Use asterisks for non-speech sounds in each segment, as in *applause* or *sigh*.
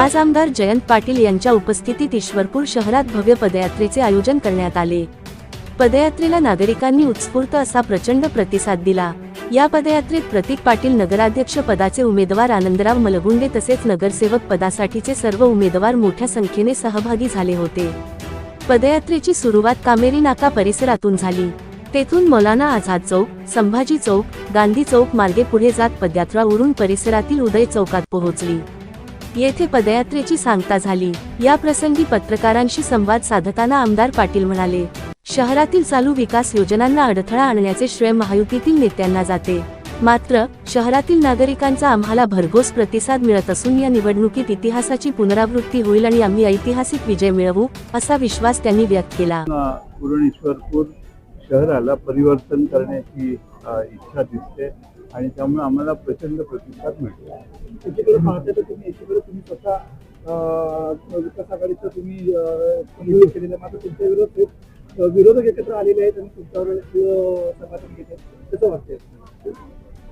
आज आमदार जयंत पाटील यांच्या उपस्थितीत ईश्वरपूर शहरात भव्य पदयात्रेचे आयोजन करण्यात आले. पदयात्रेला नागरिकांनी उत्स्फूर्त असा प्रचंड प्रतिसाद दिला. या पदयात्रेत प्रतीक पाटील नगराध्यक्ष पदाचे उमेदवार आनंदराव मलगुंडे तसेच नगरसेवक पदासाठीचे सर्व उमेदवार मोठ्या संख्येने सहभागी झाले होते. पदयात्रेची सुरुवात कामेरी नाका परिसरातून झाली. तेथून मौलाना आझाद चौक संभाजी चौक गांधी चौक मार्गे पुढे जात पदयात्रा उरून परिसरातील उदय चौकात पोहोचली. येथे पदयात्रेची सांगता झाली. या प्रसंगी पत्रकारांशी संवाद साधताना आमदार पाटील म्हणाले शहरातील चालू विकास योजनांना अडथळा आणण्याचे श्रेय महायुतीतील नेत्यांना जाते. मात्र शहरातील नागरिकांचा आम्हाला भरघोस प्रतिसाद मिळत असून या निवडणुकीत इतिहासाची पुनरावृत्ती होईल आणि आम्ही ऐतिहासिक विजय मिळवू असा विश्वास त्यांनी व्यक्त केला. शहराला परिवर्तन करण्याची इच्छा दिसते. आणि त्यामुळे आम्हाला प्रचंड प्रतिसाद मिळतो. एकीकडे पाहता तर तुम्ही एकीकडे तुम्ही स्वतः विकास आघाडीचं तुम्ही केलेलं मात्र तुमच्या विरोध विरोधक एकत्र आलेले आहेत आणि तुमच्यावर समाधान घेत आहेत. कसं वाटतंय?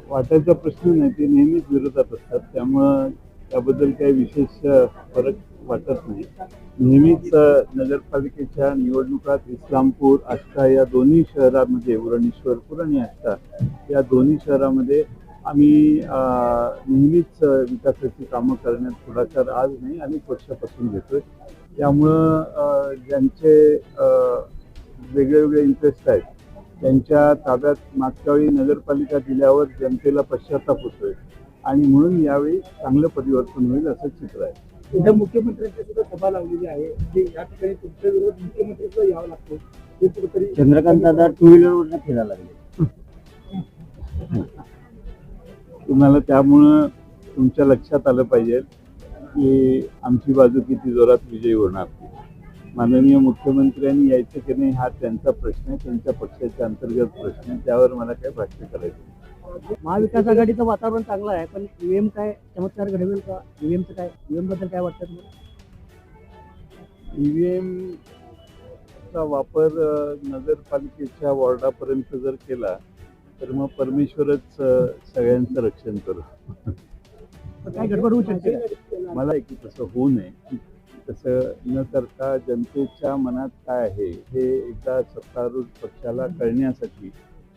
वाटायचा प्रश्न नाही. ते नेहमीच विरोधात असतात. त्यामुळं त्याबद्दल काही विशेष फरक वाटत नाही. नेहमीच नगरपालिकेच्या निवडणुकात इस्लामपूर आष्टा या दोन्ही शहरामध्ये उरणेश्वरपूर आणि आष्टा या दोन्ही शहरामध्ये आम्ही नेहमीच विकासाची कामं करण्यात पुढाकार आज नाही अनेक वर्षापासून घेतोय. त्यामुळं ज्यांचे वेगळे वेगळे इंटरेस्ट आहेत त्यांच्या ताब्यात मागच्या वेळी नगरपालिका दिल्यावर जनतेला पश्चाताप होतोय. आणि म्हणून यावेळी चांगलं परिवर्तन होईल असं चित्र आहे. उद्या मुख्यमंत्र्यांची सुद्धा सभा लावलेली आहे. जे या ठिकाणी तुमच्या विरोध मुख्यमंत्र्यांचा यावं लागतो. हे कुठेतरी चंद्रकांत दादा टू व्हीलरवरनं फिरायला लागले. तुम्हाला त्यामुळं तुमच्या लक्षात आलं पाहिजे की आमची बाजू किती जोरात विजयी होणार. माननीय मुख्यमंत्र्यांनी यायचं की नाही हा त्यांचा प्रश्न आहे त्यांच्या पक्षाच्या अंतर्गत प्रश्न आहे त्यावर मला काही भाष्य करायचं नाही. महाविकास आघाडीचं वातावरण चांगलं आहे पण ईव्हीएम काय चमत्कार घडवेल का? ईव्हीएमचं काय? ईव्हीएमबद्दल काय वाटतं तुम्हाला? ईव्हीएम चा वापर अ, नगरपालिकेच्या वॉर्डापर्यंत जर केला तर मग परमेश्वरच अ, सगळ्यांचं रक्षण करू. पण काय गडबड होऊ शकते का? मला आहे की तसं होऊ नये तसं न करता जनतेच्या मनात काय आहे हे एकदा सत्तारूढ पक्षाला कळण्यासाठी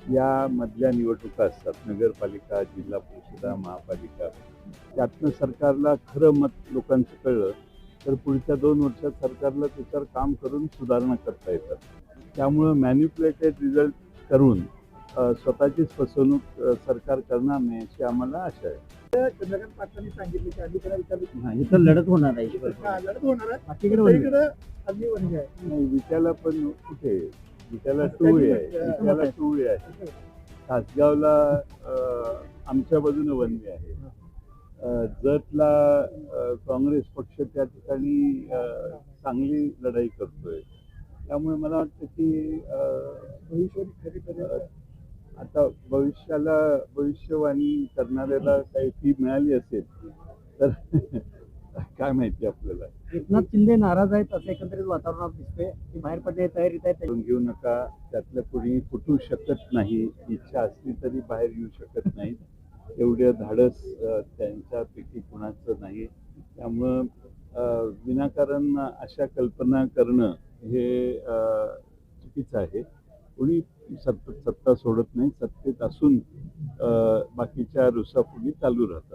या मधल्या निवडणुका असतात. नगरपालिका जिल्हा परिषदा महापालिका. त्यातनं सरकारला खरं मत लोकांचं कळलं तर पुढच्या दोन वर्षात सरकारला त्याच्यावर काम करून सुधारणा करता येतात. त्यामुळं मॅन्युप्युलेटेड रिझल्ट करून स्वतःचीच फसवणूक सरकार करणार नाही अशी आम्हाला आशा आहे. चंद्रकांत पाटलांनी सांगितले की त्याला विचारलं हा, इथं लढत होणार आहे. हा, लढत होणार आहे. बाकीकडे वळले. इकडे अग्नी वनजी आहे. नाही विट्याला पण कुठे? विट्याला टू वे आहे विट्याला टू वे आहे तासगावला आमच्या बाजूने वन वे आहे जतला काँग्रेस पक्ष त्या ठिकाणी चांगली लढाई करतोय. त्यामुळे मला वाटतं की अं, आता भविष्याला भविष्यवाणी करणाऱ्याला काही फी मिळाली असेल तर *laughs* काय माहिती आपल्याला. एकनाथ शिंदे नाराज आहेत असं एकंदरीत वातावरणात दिसतंय. की बाहेर पडण्याची तयारीत आहेत करून घेऊ नका. त्यातलं कोणी फुटू शकत नाही. इच्छा असली तरी बाहेर येऊ शकत नाही एवढं धाडस त्यांच्यापैकी कुणाचं नाही त्यामुळं विनाकारण अशा कल्पना करणं हे चुकीचं आहे. कोणी सत्ता सत्ता सोडत नाही. सत्तेत असून बाकीच्या रुसाफुली चालू राहतात.